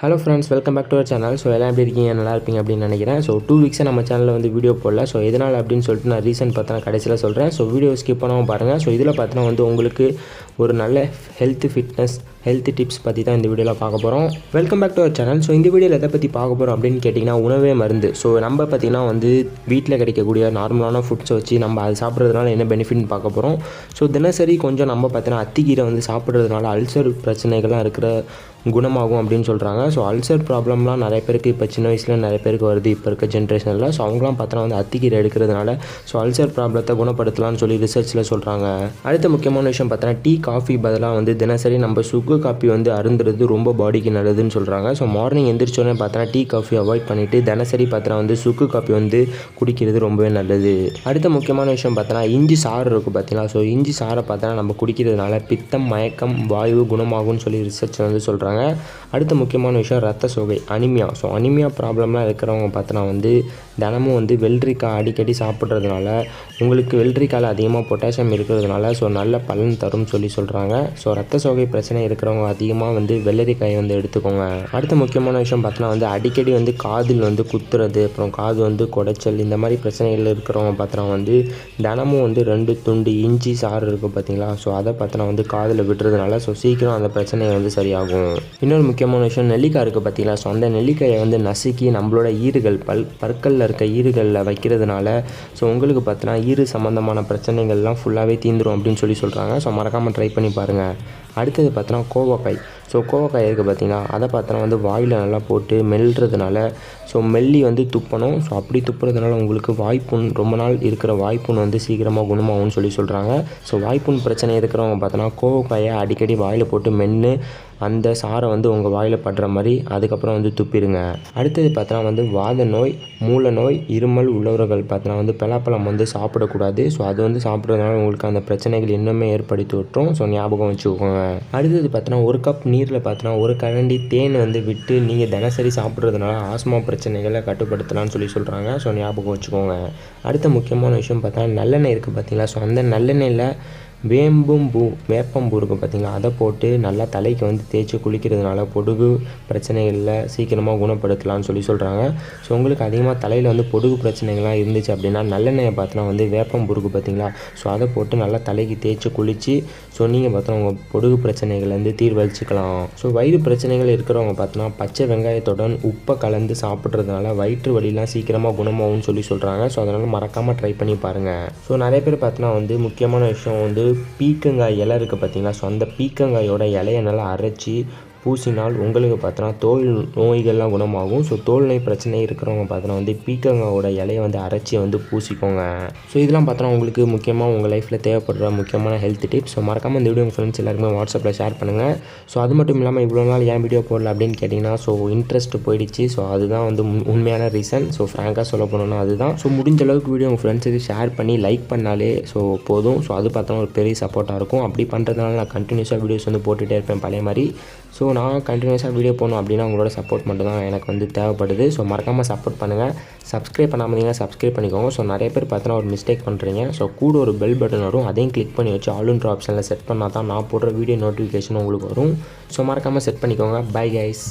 Hello friends welcome back to our channel so எல்லாம் எப்படி இருக்கீங்க? நல்லா இருப்பீங்க அப்படின்னு நினைக்கிறேன். ஸோ டூ வீக்ஸாக நம்ம சேனலில் வந்து வீடியோ போடல. ஸோ எதனால் அப்படின்னு சொல்லிட்டு நான் ரீசன் பார்த்தா கடைசியில் சொல்கிறேன் ஸோ வீடியோ ஸ்கிப் பண்ணாமல் பாருங்கள் ஸோ இதில் பார்த்தோன்னா வந்து உங்களுக்கு ஒரு நல்ல ஹெல்த் ஃபிட்னஸ் ஹெல்த் டிப்ஸ் பற்றி தான் இந்த வீடியோவில் பார்க்க போகிறோம் welcome back to our channel so இந்த வீடியோவில் எதை பற்றி பார்க்க போகிறோம் அப்படின்னு கேட்டிங்கன்னா உணவே மருந்து. ஸோ நம்ம பார்த்திங்கன்னா வந்து வீட்டில் கிடைக்கக்கூடிய நார்மலான ஃபுட்ஸை வச்சு நம்ம அது சாப்பிட்றதுனால என்ன பெனிஃபிட்னு பார்க்க போகிறோம் ஸோ தினசரி கொஞ்சம் நம்ம பார்த்தீங்கன்னா அத்திக்கீரை வந்து சாப்பிட்றதுனால அல்சர் பிரச்சனைகள்லாம் இருக்கிற குணமாகும் அப்படின்னு சொல்கிறாங்க ஸோ அல்சர் ப்ராப்ளம்லாம் நிறைய பேருக்கு இப்போ சின்ன வயசில் நிறைய பேருக்கு வருது. இப்போ இருக்க ஜென்ரேஷனில் ஸோ அவங்களாம் பார்த்தோன்னா வந்து அத்திக்கீரை எடுக்கிறதுனால ஸோ அல்சர் ப்ராப்ளத்தை குணப்படுத்தலாம்னு சொல்லி ரிசர்ச்சில் சொல்கிறாங்க அடுத்த முக்கியமான விஷயம் பார்த்தோன்னா டீ காஃபி பதிலாக வந்து தினசரி நம்ம சூப் சுக்கு காப்பி வந்து அருந்துறது ரொம்ப பாடிக்கு நல்லதுன்னு சொல்கிறாங்க ஸோ மார்னிங் எந்திரிச்சோடனே பார்த்தோன்னா டீ காஃபி அவாய்ட் பண்ணிவிட்டு தினசரி பார்த்தோன்னா வந்து சுக்கு காப்பி வந்து குடிக்கிறது ரொம்பவே நல்லது. அடுத்த முக்கியமான விஷயம் பார்த்தோன்னா இஞ்சி சாறு இருக்குது பார்த்தீங்களா ஸோ இஞ்சி சாறை பார்த்தோன்னா நம்ம குடிக்கிறதுனால பித்தம் மயக்கம் வாயு குணமாகும்னு சொல்லி ரிசர்ச் வந்து சொல்கிறாங்க அடுத்த முக்கியமான விஷயம் ரத்த சோகை அனிமியா ஸோ அனிமியா ப்ராப்ளம்லாம் இருக்கிறவங்க பார்த்தோன்னா வந்து தினமும் வந்து வெள்ளரிக்காய் அடிக்கடி சாப்பிட்றதுனால உங்களுக்கு வெள்ளரிக்காயில் அதிகமாக பொட்டாசியம் இருக்கிறதுனால ஸோ நல்ல பலன் தரும்னு சொல்லி சொல்கிறாங்க ஸோ ரத்த சோகை பிரச்சனை இருக்கிறவங்க அதிகமாக வந்து வெள்ளரிக்காயை வந்து எடுத்துக்கோங்க. அடுத்த முக்கியமான விஷயம் பார்த்தோன்னா வந்து அடிக்கடி வந்து காதில் வந்து குத்துறது அப்புறம் காது வந்து குடைச்சல் இந்த மாதிரி பிரச்சனைகள் இருக்கிறவங்க பார்த்தோன்னா வந்து தினமும் வந்து ரெண்டு துண்டு இஞ்சி சாறு இருக்குது பார்த்தீங்களா? ஸோ அதை பார்த்தோன்னா வந்து காதில் விடுறதுனால ஸோ சீக்கிரம் அந்த பிரச்சனை வந்து சரியாகும். இன்னொரு முக்கியமான விஷயம் நெல்லிக்காய் இருக்குது பார்த்தீங்களா? ஸோ அந்த நெல்லிக்காயை வந்து நசுக்கி நம்மளோட ஈறுகள் பல் பற்களில் இருக்க ஈறுகளில் வைக்கிறதுனால ஸோ உங்களுக்கு பார்த்தோன்னா ஈறு சம்மந்தமான பிரச்சனைகள்லாம் ஃபுல்லாகவே தீந்துடும் அப்படின்னு சொல்லி சொல்கிறாங்க ஸோ மறக்காமல் ட்ரை பண்ணி பாருங்கள் அடுத்தது பார்த்தோன்னா கோவக்காய். ஸோ கோவக்காய் இருக்குது பார்த்தீங்கன்னா அதை பார்த்தோன்னா வந்து வாயில் நல்லா போட்டு மெல்றதுனால ஸோ மெல்லி வந்து துப்பணும். ஸோ அப்படி துப்புறதுனால உங்களுக்கு வாய்ப்புண் ரொம்ப நாள் இருக்கிற வாய்ப்புண் வந்து சீக்கிரமாக குணமாகும்னு சொல்லி சொல்கிறாங்க ஸோ வாய்ப்புண் பிரச்சனை இருக்கிறவங்க பார்த்தோன்னா கோவக்காயை அடிக்கடி வாயில் போட்டு மென்று அந்த சாரை வந்து உங்கள் வாயில் படுற மாதிரி அதுக்கப்புறம் வந்து துப்பிடுங்க. அடுத்தது பார்த்தோன்னா வந்து வாத நோய் மூல நோய் இருமல் உள்ளவர்கள் பார்த்தோன்னா வந்து பலாப்பழம் வந்து சாப்பிடக்கூடாது. ஸோ அது வந்து சாப்பிட்றதுனால உங்களுக்கு அந்த பிரச்சனைகள் இன்னுமே ஏற்படுத்தி விட்டுரும். ஸோ ஞாபகம் வச்சுக்கோங்க. அடுத்தது பார்த்தோன்னா ஒரு கப் நீரில் பார்த்தோன்னா ஒரு கரண்டி தேன் வந்து விட்டு நீங்கள் தினசரி சாப்பிட்றதுனால ஆஸ்மா பிரச்சனைகளை கட்டுப்படுத்தலாம்னு சொல்லி சொல்கிறாங்க ஸோ ஞாபகம் வச்சுக்கோங்க. அடுத்த முக்கியமான விஷயம் பார்த்தா நல்லெண்ணெய் இருக்குது பார்த்தீங்களா ஸோ அந்த நல்லெண்ணெயில் வேம்பும் பூ வேப்பம்பூ இருக்குது பார்த்தீங்களா அதை போட்டு நல்லா தலைக்கு வந்து தேய்ச்சி குளிக்கிறதுனால பொடுகு பிரச்சனைகளில் சீக்கிரமாக குணப்படுத்தலாம்னு சொல்லி சொல்கிறாங்க ஸோ உங்களுக்கு அதிகமாக தலையில் வந்து பொடுகு பிரச்சனைகள்லாம் இருந்துச்சு அப்படின்னா நல்லெண்ணெயை பார்த்தோன்னா வந்து வேப்பம்பூ இருக்குது பார்த்தீங்களா ஸோ அதை போட்டு நல்லா தலைக்கு தேய்ச்சி குளித்து ஸோ நீங்கள் பார்த்தோன்னா உங்கள் பொடுகு பிரச்சனைகள்லேருந்து தீர்வழிச்சிக்கலாம் ஸோ வயிறு பிரச்சனைகள் இருக்கிறவங்க பார்த்தோன்னா பச்சை வெங்காயத்துடன் உப்பை கலந்து சாப்பிட்றதுனால வயிற்று வலிலாம் சீக்கிரமாக குணமாகும்னு சொல்லி சொல்கிறாங்க ஸோ அதனால் மறக்காமல் ட்ரை பண்ணி பாருங்கள் ஸோ நிறைய பேர் பார்த்தோன்னா வந்து முக்கியமான விஷயம் வந்து பீக்கங்காய் இலை இருக்குது பார்த்தீங்களா ஸோ அந்த பீக்கங்காயோட இலையை நல்லா அரைச்சி பூசினால் உங்களுக்கு பார்த்தோன்னா தோல் நோய்கள்லாம் குணமாகும். ஸோ தோல் நோய் பிரச்சனை இருக்கிறவங்க பார்த்தோன்னா வந்து பீக்கங்காவோட இலையை வந்து அரைச்சி வந்து பூசிக்கோங்க. ஸோ இதெல்லாம் பார்த்தோன்னா உங்களுக்கு முக்கியமாக உங்கள் லைஃப்பில் தேவைப்படுற முக்கியமான ஹெல்த் டிப்ஸ் ஸோ மறக்காமல் இந்த வீடியோ உங்கள் ஃப்ரெண்ட்ஸ் எல்லாருமே வாட்ஸ்அப்பில் ஷேர் பண்ணுங்கள் ஸோ அது மட்டும் இல்லாமல் இவ்வளோ நாள் ஏன் வீடியோ போடல அப்படின்னு கேட்டிங்கன்னா ஸோ இன்ட்ரெஸ்ட் போயிடுச்சு. ஸோ அதுதான் வந்து உண்மையான ரீசன் ஸோ ஃப்ராங்காக சொல்ல போனோம்னா அதுதான். ஸோ முடிஞ்ச அளவுக்கு வீடியோ உங்கள் ஃப்ரெண்ட்ஸுக்கு ஷேர் பண்ணி லைக் பண்ணாலே ஸோ போதும். ஸோ அது பார்த்தோன்னா ஒரு பெரிய சப்போர்ட்டாக இருக்கும். அப்படி பண்ணுறதுனால நான் கண்டினியூஸாக வீடியோஸ் வந்து போட்டுகிட்டே இருப்பேன் பழைய மாதிரி. ஸோ ஸோ நான் கண்டினியூஸாக வீடியோ போடணும் அப்படின்னா உங்களோட சப்போர்ட் மட்டும் தான் எனக்கு வந்து தேவைப்படுது. ஸோ மறக்காமல் சப்போர்ட் பண்ணுங்கள் சப்ஸ்கிரைப் பண்ணாமல் இருந்தீங்கன்னா சப்ஸ்கிரைப் பண்ணிக்கோங்க. ஸோ நிறைய பேர் பார்த்தோன்னா ஒரு மிஸ்டேக் பண்ணுறீங்க ஸோ கூட ஒரு பெல் பட்டன் வரும். அதையும் கிளிக் பண்ணி வச்சு ஆளுன்ற ஆப்ஷனில் செட் பண்ணால் தான் நான் போடுற வீடியோ நோட்டிஃபிகேஷன் உங்களுக்கு வரும். ஸோ மறக்காமல் செட் பண்ணிக்கோங்க. Bye guys